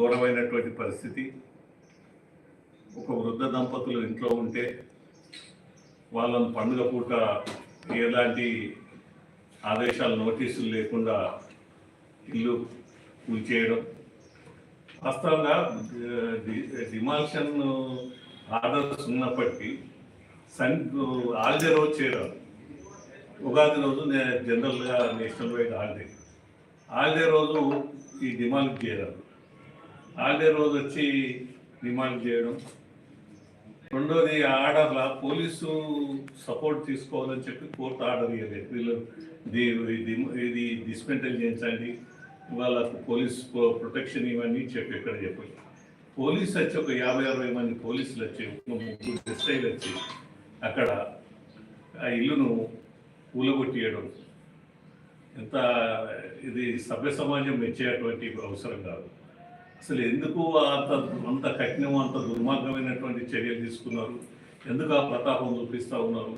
ఘోరమైనటువంటి పరిస్థితి. ఒక వృద్ధ దంపతులు ఇంట్లో ఉంటే వాళ్ళని పండుగ పూట ఎలాంటి ఆదేశాలు నోటీసులు లేకుండా ఇల్లు కూల్చేయడం వాస్తవంగా డిమాల్షన్ ఆర్డర్స్ ఉన్నప్పటికీ సన్ హాలిడే రోజు చేయడం. ఉగాది రోజు నే- జనరల్గా నేషనల్ వైడ్ హాలిడే. హాలిడే రోజు ఈ డిమాండ్ చేయడం. ఆడే రోజు వచ్చి డిమాండ్ చేయడం. రెండోది ఆర్డర్ల పోలీసు సపోర్ట్ తీసుకోవాలని చెప్పి కోర్టు ఆర్డర్ ఇవ్వలేదు వీళ్ళు ఇది డిస్మెంటల్ చేయించండి వాళ్ళకు పోలీస్ ప్రొటెక్షన్ ఇవన్నీ చెప్పి ఎక్కడ చెప్పాలి పోలీసు వచ్చి ఒక యాభై అరవై మంది పోలీసులు వచ్చి ముగ్గురు ఎస్ఐలు వచ్చి అక్కడ ఆ ఇల్లును కూలగొట్టియడం ఎంత ఇది సభ్య సమాజం మెచ్చేటువంటి అవసరం కాదు. అసలు ఎందుకు అంత అంత కఠినం అంత దుర్మార్గమైనటువంటి చర్యలు తీసుకున్నారు? ఎందుకు ఆ ప్రతాపం చూపిస్తూ ఉన్నారు?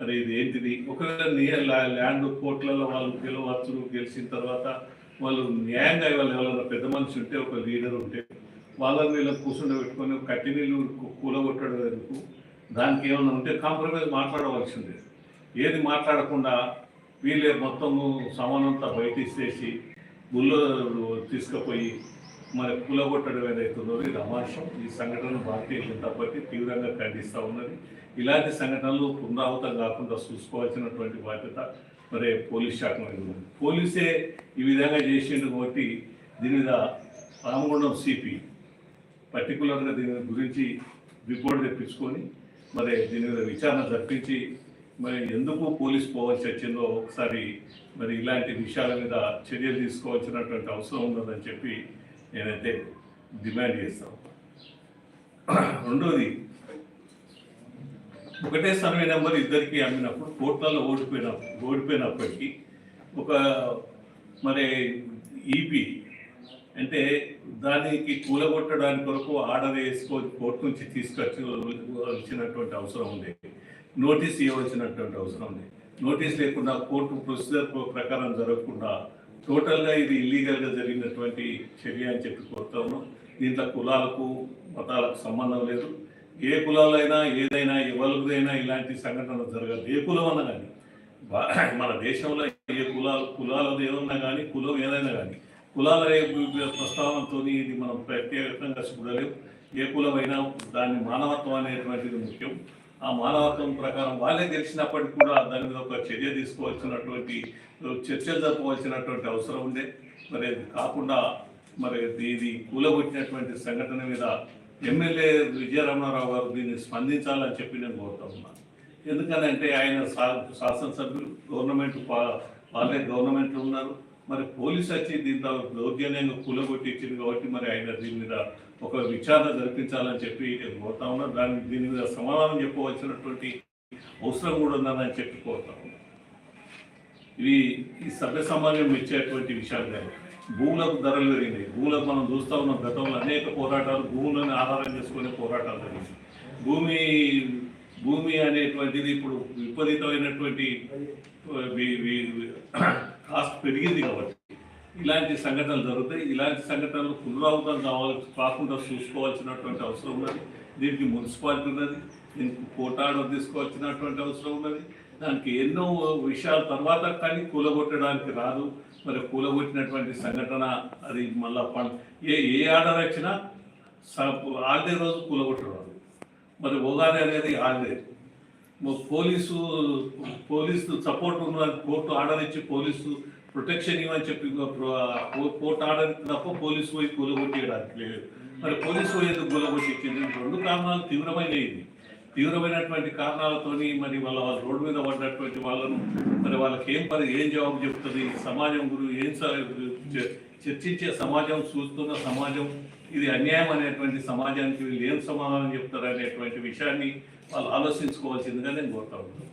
మరి ఇది ఏంటిది? ఒకవేళ లా- ల్యాండ్ కోర్టులలో వాళ్ళు గెలవచ్చు గెలిచిన తర్వాత వాళ్ళు న్యాయంగా వాళ్ళు ఎవరైనా పెద్ద మనిషి ఉంటే ఒక లీడర్ ఉంటే వాళ్ళని వీళ్ళని కూర్చుండబెట్టుకొని కట్టి నీళ్ళు కూలగొట్టడం ఎందుకు? దానికి ఏమైనా ఉంటే కాంప్రమైజ్ మాట్లాడవలసిందే. ఏది మాట్లాడకుండా వీళ్ళే మొత్తము సమానంతా బయట ఇచ్చేసి గుళ్ళో తీసుకుపోయి మరి కూలగొట్టడం ఏదైతుందో ఇది అమాంశం ఈ సంఘటన భారతీయ జనతా పార్టీ తీవ్రంగా ఖండిస్తూ ఉన్నది. ఇలాంటి సంఘటనలు పునరావృతం కాకుండా చూసుకోవాల్సినటువంటి బాధ్యత మరి పోలీస్ శాఖ మీద ఉంది పోలీసే ఈ విధంగా చేసిండు కాబట్టి దీని మీద రామగుండం సిపి పర్టికులర్గా దీని గురించి రిపోర్ట్ తెప్పించుకొని మరి దీని మీద విచారణ జరిపించి మరి ఎందుకు పోలీస్ పోవాల్సి వచ్చిందో ఒకసారి మరి ఇలాంటి విషయాల మీద చర్యలు తీసుకోవాల్సినటువంటి అవసరం ఉన్నదని చెప్పి నేనైతే డిమాండ్ చేస్తాను రెండోది ఒకటే సర్వే నెంబర్ ఇద్దరికి అమ్మినప్పుడు కోర్టులలో ఓడిపోయిన ఓడిపోయినప్పటికీ ఒక మరి ఈపీ అంటే దానికి కూలగొట్టడానికి కొరకు ఆర్డర్ వేసుకొని కోర్టు నుంచి తీసుకొచ్చి వచ్చినటువంటి అవసరం ఉంది. నోటీస్ ఇవ్వవలసినటువంటి అవసరం ఉంది. నోటీస్ లేకుండా కోర్టు ప్రొసీజర్ ప్రకారం జరగకుండా టోటల్గా ఇది ఇల్లీగల్గా జరిగినటువంటి చర్య అని చెప్పి కోరుతా ఉన్నాం. దీంట్లో కులాలకు మతాలకు సంబంధం లేదు. ఏ కులాలైనా ఏదైనా ఎవరిదైనా ఇలాంటి సంఘటనలు జరగదు. ఏ కులం అన్నా కానీ మన దేశంలో ఏ కులాలు కులాలది ఏమన్నా కానీ కులం ఏదైనా కానీ కులాల ప్రస్తావనతో ఇది మనం ప్రత్యేకంగా చూడలేము. ఏ కులమైనా దాని మానవత్వం అనేటువంటిది ముఖ్యం. ఆ మానవత్వం ప్రకారం వాళ్ళే తెలిసినప్పటికీ కూడా దాని మీద ఒక చర్య తీసుకోవాల్సినటువంటి చర్చలు జరపవలసినటువంటి అవసరం ఉండే. మరి కాకుండా మరి ఇది కూలగొట్టినటువంటి సంఘటన మీద ఎమ్మెల్యే విజయరమణారావు గారు దీన్ని స్పందించాలని చెప్పి నేను కోరుతా ఉన్నాను. ఎందుకనంటే ఆయన శాసనసభ్యులు గవర్నమెంట్ వాళ్ళే గవర్నమెంట్లో ఉన్నారు. మరి పోలీసు వచ్చి దీంట్లో దౌర్జన్యంగా కూలగొట్టి ఇచ్చింది కాబట్టి మరి ఆయన దీని మీద ఒక విచారణ జరిపించాలని చెప్పి నేను కోరుతా ఉన్నాను దాని దీని మీద సమాధానం చెప్పవలసినటువంటి అవసరం కూడా ఉందని చెప్పి కోరుతా ఉన్నాను ఇవి ఈ సభ్య సమాజం ఇచ్చేటువంటి విషయాలు కాదు. భూములకు ధరలు పెరిగినాయి. భూములకు మనం చూస్తూ ఉన్న గతంలో అనేక పోరాటాలు భూములను ఆధారం చేసుకునే పోరాటాలు జరిగింది భూమి భూమి అనేటువంటిది ఇప్పుడు విపరీతమైనటువంటి కాస్ట్ పెరిగింది కాబట్టి ఇలాంటి సంఘటనలు జరుగుతాయి. ఇలాంటి సంఘటనలు పునరావృతం కావాలి కాకుండా చూసుకోవాల్సినటువంటి అవసరం ఉన్నది. దీనికి మున్సిపాలిటీ ఉన్నది దీనికి కోటాడు తీసుకోవాల్సినటువంటి అవసరం ఉన్నది. దానికి ఎన్నో విషయాల తర్వాత కానీ కూలగొట్టడానికి రాదు. మరి కూలగొట్టినటువంటి సంఘటన అది మళ్ళా ఏ ఏ ఆర్డర్ వచ్చినా ఆడే రోజు కూలగొట్టరాదు. మరి ఉగాది అనేది ఆడలేదు పోలీసు పోలీసు సపోర్ట్ ఉన్న కోర్టు ఆర్డర్ ఇచ్చి పోలీసు ప్రొటెక్షన్ ఇవ్వని చెప్పి కోర్టు ఆర్డర్ తప్ప పోలీసు పోయి కూలగొట్టేయడానికి లేదు. మరి పోలీసు పోయి ఎందుకు కూలగొట్టి ఇచ్చింది రెండు కారణాలు తీవ్రమైనవి. తీవ్రమైనటువంటి కారణాలతోని మరి వాళ్ళ వాళ్ళ రోడ్డు మీద పడినటువంటి వాళ్ళను మరి వాళ్ళకి ఏం పని ఏం జవాబు చెప్తుంది సమాజం గురించి ఏం చర్చించే సమాజం చూస్తున్న సమాజం ఇది అన్యాయం అనేటువంటి సమాజానికి వీళ్ళు ఏం సమాధానం చెప్తారు అనేటువంటి విషయాన్ని వాళ్ళు ఆలోచించుకోవాల్సిందిగా నేను కోరుతా ఉన్నాను.